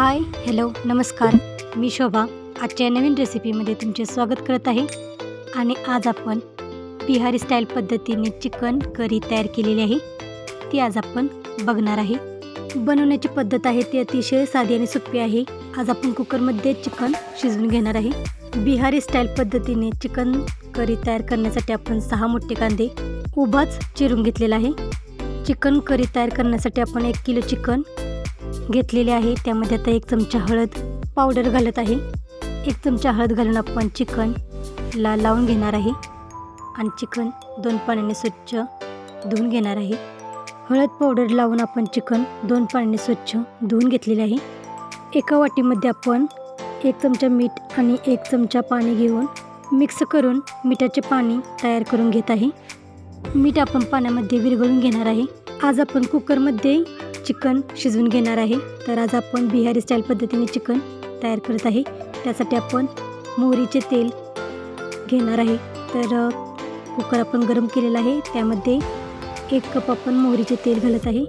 Hi hello नमस्कार. मी शोभा. आजच्या नवीन रेसिपीमध्ये तुमचे स्वागत करत आहे. आणि आज आपण बिहारी स्टाईल पद्धतीने चिकन करी तयार केलेली आहे. ती आज आपण बघणार आहे. बनवण्याची पद्धत आहे ती अतिशय साधी आणि सोपी आहे. आज आपण कुकरमध्ये चिकन शिजवून घेणार आहे. बिहारी स्टाईल पद्धतीने चिकन करी तयार करण्यासाठी आपण सहा मोठे कांदे उभाच चिरून घेतलेला आहे. चिकन करी तयार करण्यासाठी आपण एक किलो चिकन घेतलेले आहे. त्यामध्ये आता एक चमचा हळद पावडर घालत आहे. एक चमचा हळद घालून आपण चिकन ला लावून घेणार आहे. आणि चिकन दोन पाण्याने स्वच्छ धुवून घेणार आहे. हळद पावडर लावून आपण चिकन दोन पाण्याने स्वच्छ धुवून घेतलेले आहे. एका वाटीमध्ये आपण एक चमचा मीठ आणि एक चमचा पाणी घेऊन मिक्स करून मिठाचे पाणी तयार करून घेत आहे. मीठ आपण पाण्यामध्ये विरघळून घेणार आहे. आज आपण कुकरमध्ये चिकन शिजवून घेणार आहे. तर आज आपण बिहारी स्टाईल पद्धतीने चिकन तयार करत आहे. त्यासाठी आपण मोहरीचे तेल घेणार आहे. तर कुकर आपण गरम केलेला आहे. त्यामध्ये एक कप आपण मोहरीचे तेल घालत आहे.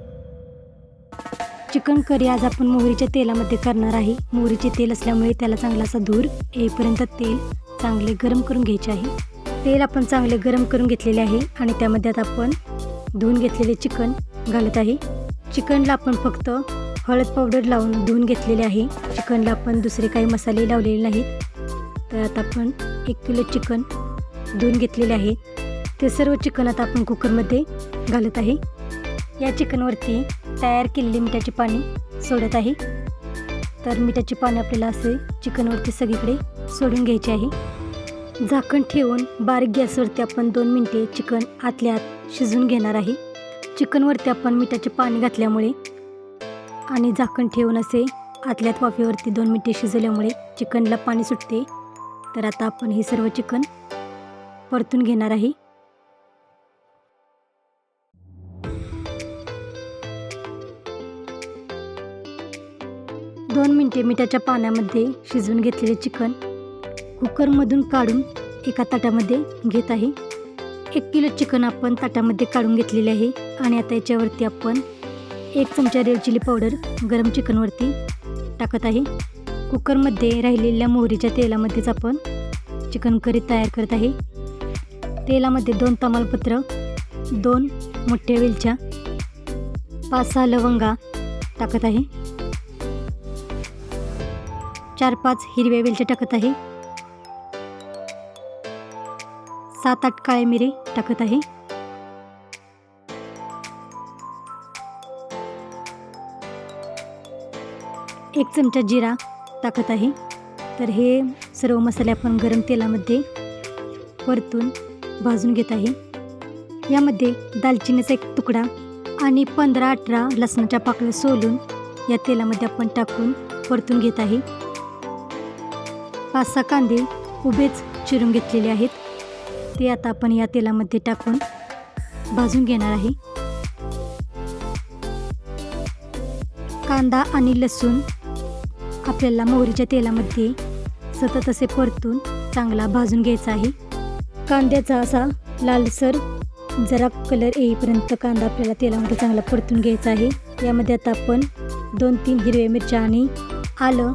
चिकन करी आज आपण मोहरीच्या तेलामध्ये करणार आहे. मोहरीचे तेल असल्यामुळे त्याला चांगला असा धूर येईपर्यंत तेल चांगले गरम करून घ्यायचे आहे. तेल आपण चांगले गरम करून घेतलेले आहे आणि त्यामध्ये आता आपण धुवून घेतलेले चिकन घालत आहे. चिकनला आपण फक्त हळद पावडर लावून धुवून घेतलेले आहे. चिकनला आपण दुसरे काही मसाले लावलेले नाहीत. तर आता आपण एक किलो चिकन धुवून घेतलेले आहे. ते सर्व चिकन आता आपण कुकरमध्ये घालत आहे. या चिकनवरती तयार केलेले मिठाचे पाणी सोडत आहे. तर मिठाचे पाणी आपल्याला असे चिकनवरती सगळीकडे सोडून घ्यायचे आहे. झाकण ठेवून बारीक गॅसवरती आपण दोन मिनटे चिकन आतल्या आत शिजवून घेणार आहे. चिकनवरती आपण मिठाचे पाणी घातल्यामुळे आणि झाकण ठेवून असे आतल्यात वाफेवरती दोन मिनटे शिजवल्यामुळे चिकनला पाणी सुटते. तर आता आपण हे सर्व चिकन परतून घेणार आहे. दोन मिनटे मिठाच्या पाण्यामध्ये शिजवून घेतलेले चिकन कुकरमधून काढून एका ताटामध्ये घेत आहे. एक किलो चिकन आपण ताटामध्ये काढून घेतलेले आहे. आणि आता याच्यावरती आपण एक चमचा रेड चिली पावडर गरम चिकनवरती टाकत आहे. कुकरमध्ये राहिलेल्या मोहरीच्या तेलामध्येच आपण चिकन करी तयार करत आहे. तेलामध्ये दोन तमालपत्र दोन मोठ्या वेलच्या पाच सहा लवंगा टाकत आहे. चार पाच हिरव्या वेलच्या टाकत आहे. सात आठ काळे मिरे टाकत आहे. एक चमचा जिरा टाकत आहे. तर हे सर्व मसाले आपण गरम तेलामध्ये परतून भाजून घेत आहे. यामध्ये दालचिनीचा एक तुकडा आणि पंधरा अठरा लसणाच्या पाकळ्या सोलून या तेलामध्ये आपण टाकून परतून घेत आहे. पाच सहा कांदे उभेच चिरून घेतलेले आहेत. ते आता आपण या तेलामध्ये टाकून भाजून घेणार आहे. कांदा आणि लसूण आपल्याला मोहरीच्या तेलामध्ये सतत असे परतून चांगला भाजून घ्यायचा आहे. कांद्याचा असा लालसर जरा कलर येईपर्यंत कांदा आपल्याला तेलामध्ये चांगला परतून घ्यायचा आहे. यामध्ये आता आपण दोन तीन हिरव्या मिरच्या आणि आलं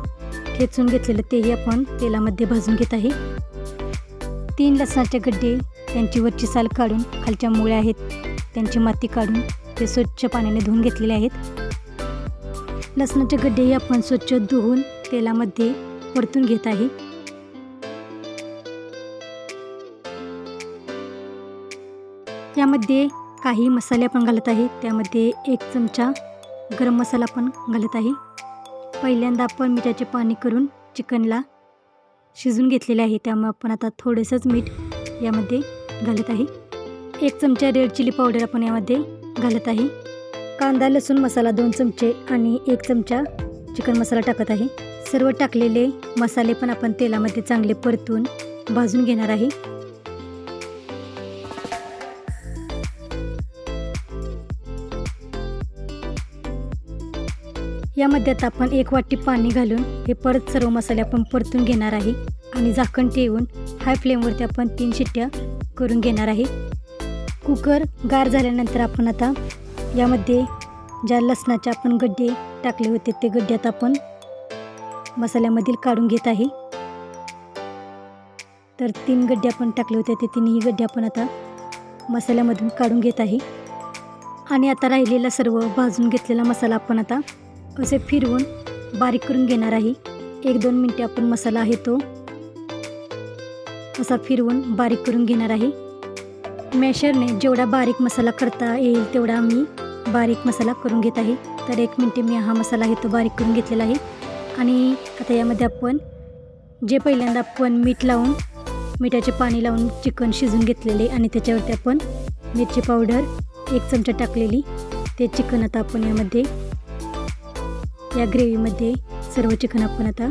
ठेचून घेतलेलं तेही आपण तेलामध्ये भाजून घेत आहे. तीन लसणाचे गड्डे त्यांची वरची साल काढून खालच्या मुळ्या आहेत त्यांची माती काढून ते स्वच्छ पाण्याने धुवून घेतलेले आहेत. लसणाचे गड्डेही आपण स्वच्छ धुवून तेलामध्ये परतून घेत आहे. यामध्ये काही मसाले आपण घालत आहे त्यामध्ये एक चमचा गरम मसाला पण घालत आहे. पहिल्यांदा आपण मिठाचे पाणी करून चिकनला शिजून घेतलेले आहे. त्यामुळे आपण आता थोडंसंच मीठ यामध्ये घालत आहे. एक चमचा रेड चिली पावडर आपण यामध्ये घालत आहे. कांदा लसूण मसाला दोन चमचे आणि एक चमचा चिकन मसाला टाकत आहे. सर्व टाकलेले मसाले पण आपण तेलामध्ये चांगले परतून भाजून घेणार आहे. यामध्ये आता आपण एक वाटी पाणी घालून हे परत सर्व मसाले आपण परतून घेणार आहे. आणि झाकण ठेवून हाय फ्लेमवरती आपण तीन शिट्ट्या करून घेणार आहे. कुकर गार झाल्यानंतर आपण आता यामध्ये ज्या लसणाचे आपण गड्डे टाकले होते ते गड्ड्यात आपण मसाल्यामधील काढून घेत आहे. तर तीन गड्डे आपण टाकले होते ते तीनही गड्डे आपण आता मसाल्यामधून काढून घेत आहे. आणि आता राहिलेला सर्व भाजून घेतलेला मसाला आपण आता असे फिरवून बारीक करून घेणार आहे. एक दोन मिनटे आपण मसाला आहे तो. असा फिरवून बारीक करून घेणार आहे. मॅशरने जेवढा बारीक मसाला करता येईल तेवढा मी बारीक मसाला करून घेत आहे. तर एक मिनटे मी हा मसाला आहे तो बारीक करून घेतलेला आहे. आणि आता यामध्ये आपण जे पहिल्यांदा आपण मीठ लावून मिठाचे पाणी लावून चिकन शिजून घेतलेले आणि त्याच्यावरती आपण मिरची पावडर एक चमचा टाकलेली. ते चिकन आता आपण यामध्ये या ग्रेव्हीमध्ये सर्व चिकन आपण आता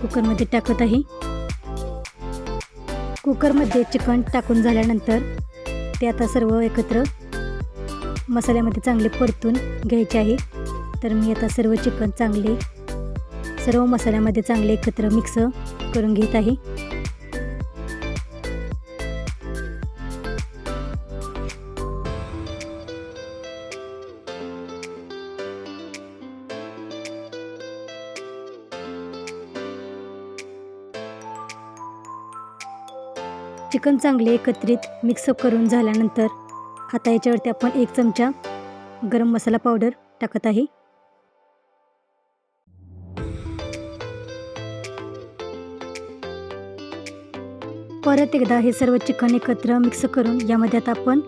कुकरमध्ये टाकत आहे. कुकरमध्ये चिकन टाकून झाल्यानंतर ते आता सर्व एकत्र मसाल्यामध्ये चांगले परतून घ्यायचे आहे. तर मी आता सर्व चिकन चांगले सर्व मसाल्यामध्ये चांगले एकत्र मिक्स करून घेत आहे. चिकन चांगले एकत्रित मिक्सअप करून झाल्यानंतर आता याच्यावरती आपण एक चमचा गरम मसाला पावडर टाकत आहे. परत एकदा हे सर्व चिकन एकत्र मिक्स करून यामध्ये आता आपण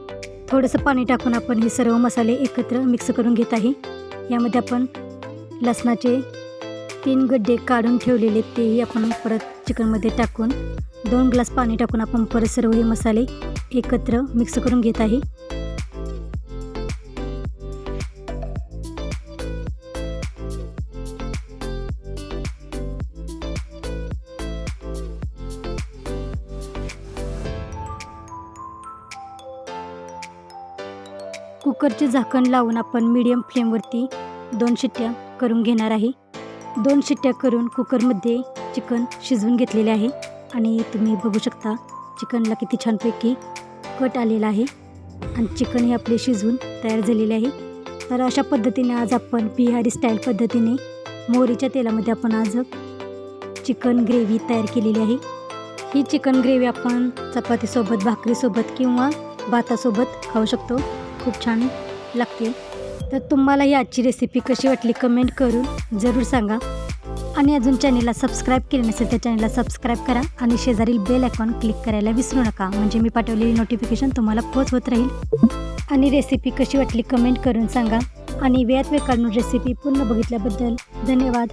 थोडंसं पाणी टाकून आपण हे सर्व मसाले एकत्र मिक्स करून घेत आहे. यामध्ये आपण लसणाचे तीन गड्डे काढून ठेवलेले तेही आपण परत चिकनमध्ये टाकून दोन ग्लास पाणी टाकून आपण परत सर्व हे मसाले एकत्र मिक्स करून घेत आहे. कुकरचे झाकण लावून आपण मीडियम फ्लेमवरती दोन शिट्ट्या करून घेणार आहे. दोन शिट्ट्या करून कुकरमध्ये चिकन शिजवून घेतलेले आहे. आणि तुम्ही बघू शकता चिकनला किती छानपैकी कट आलेला आहे. आणि चिकन हे आपले शिजवून तयार झालेले आहे. तर अशा पद्धतीने आज आपण बिहारी स्टाईल पद्धतीने मोहरीच्या तेलामध्ये आपण आज चिकन ग्रेव्ही तयार केलेली आहे. ही चिकन ग्रेव्ही आपण चपातीसोबत भाकरीसोबत किंवा भातासोबत खाऊ शकतो. खूप छान लागते. तर तुम्हाला ही आजची रेसिपी कशी वाटली कमेंट करून जरूर सांगा. आणि अजून चॅनेलला सबस्क्राईब केले नसेल तर चॅनेलला सबस्क्राईब करा आणि शेजारील बेल आयकॉन क्लिक करायला विसरू नका. म्हणजे मी पाठवलेली नोटिफिकेशन तुम्हाला पोहोचवत राहील. आणि रेसिपी कशी वाटली कमेंट करून सांगा. आणि वेळात वेळ काढून रेसिपी पूर्ण बघितल्याबद्दल धन्यवाद.